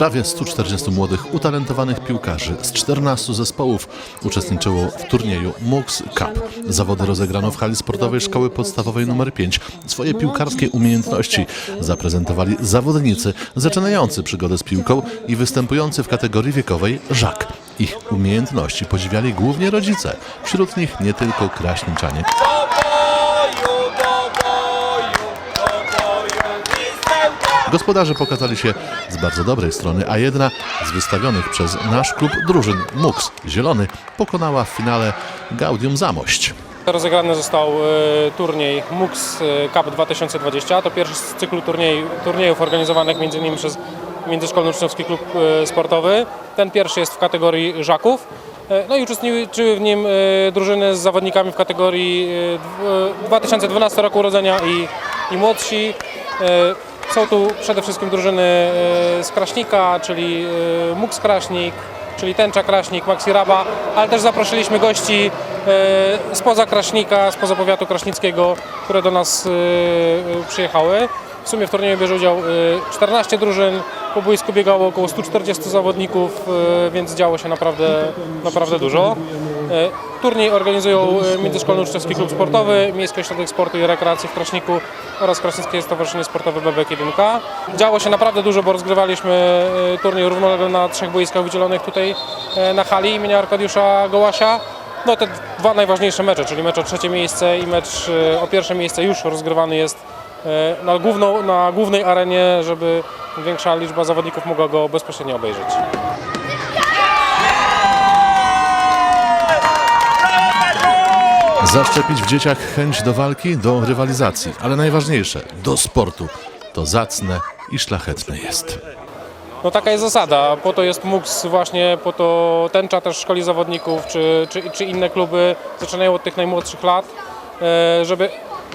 Prawie 140 młodych, utalentowanych piłkarzy z 14 zespołów uczestniczyło w turnieju MUX Cup. Zawody rozegrano w hali sportowej Szkoły Podstawowej nr 5. Swoje piłkarskie umiejętności zaprezentowali zawodnicy zaczynający przygodę z piłką i występujący w kategorii wiekowej żak. Ich umiejętności podziwiali głównie rodzice, wśród nich nie tylko kraśniczanie. Gospodarze pokazali się z bardzo dobrej strony, a jedna z wystawionych przez nasz klub drużyn MUX Zielony pokonała w finale Gaudium Zamość. Rozegrany został e, turniej MUX e, Cup 2020. To pierwszy z cyklu turniej, turniejów organizowanych m.in. przez Międzyszkolny Uczniowski Klub e, Sportowy. Ten pierwszy jest w kategorii żaków. No i uczestniczyły w nim drużyny z zawodnikami w kategorii e, dw- e, 2012 roku urodzenia i, i młodsi. Są tu przede wszystkim drużyny e, z Kraśnika, czyli e, MUX Kraśnik, czyli Tęcza Kraśnik, Maxi Raba, ale też zaprosiliśmy gości e, spoza Kraśnika, spoza powiatu kraśnickiego, które do nas przyjechały. W sumie w turnieju bierze udział e, 14 drużyn, po boisku biegało około 140 zawodników, więc działo się naprawdę, naprawdę dużo. E, Turniej organizują e, Międzyszkolny Uczniowski Klub Sportowy, Miejski Ośrodek Sportu i Rekreacji w Kraśniku oraz Kraśnickie Stowarzyszenie Sportowe Bebek 1. Działo się naprawdę dużo, bo rozgrywaliśmy e, turniej równolegle na trzech boiskach wydzielonych tutaj na hali imienia Arkadiusza Gołasia. No te dwa najważniejsze mecze, czyli mecz o trzecie miejsce i mecz o pierwsze miejsce już rozgrywany jest na, główną, na głównej arenie, żeby większa liczba zawodników mogła go bezpośrednio obejrzeć. Zaszczepić w dzieciach chęć do walki, do rywalizacji, ale najważniejsze, do sportu. To zacne i szlachetne jest. No taka jest zasada, po to jest MUX właśnie, po to tęcza też szkoli zawodników, czy, czy, czy inne kluby zaczynają od tych najmłodszych lat, e, żeby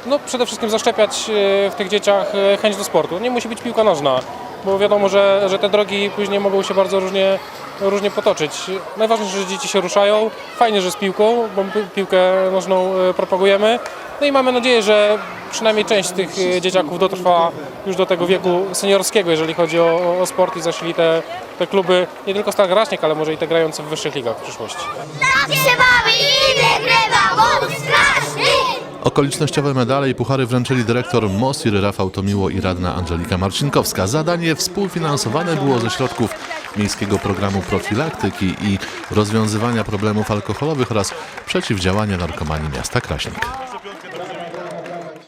no przede wszystkim zaszczepiać e, w tych dzieciach e, chęć do sportu. Nie musi być piłka nożna, bo wiadomo, że, że te drogi później mogą się bardzo różnie, różnie potoczyć. Najważniejsze, że dzieci się ruszają, fajnie, że z piłką, bo pi- piłkę nożną e, propagujemy. No i mamy nadzieję, że przynajmniej część tych e, dzieciaków dotrwa już do tego wieku seniorskiego, jeżeli chodzi o, o sport i zasili te, te kluby, nie tylko Stal Graśnik, ale może i te grające w wyższych ligach w przyszłości. Tak się bawi i wygrywa Bóg straszny! Okolicznościowe medale i puchary wręczyli dyrektor MOSIR Rafał Tomiło i radna Angelika Marcinkowska. Zadanie współfinansowane było ze środków Miejskiego Programu Profilaktyki i rozwiązywania problemów alkoholowych oraz przeciwdziałania narkomanii miasta Kraśnik.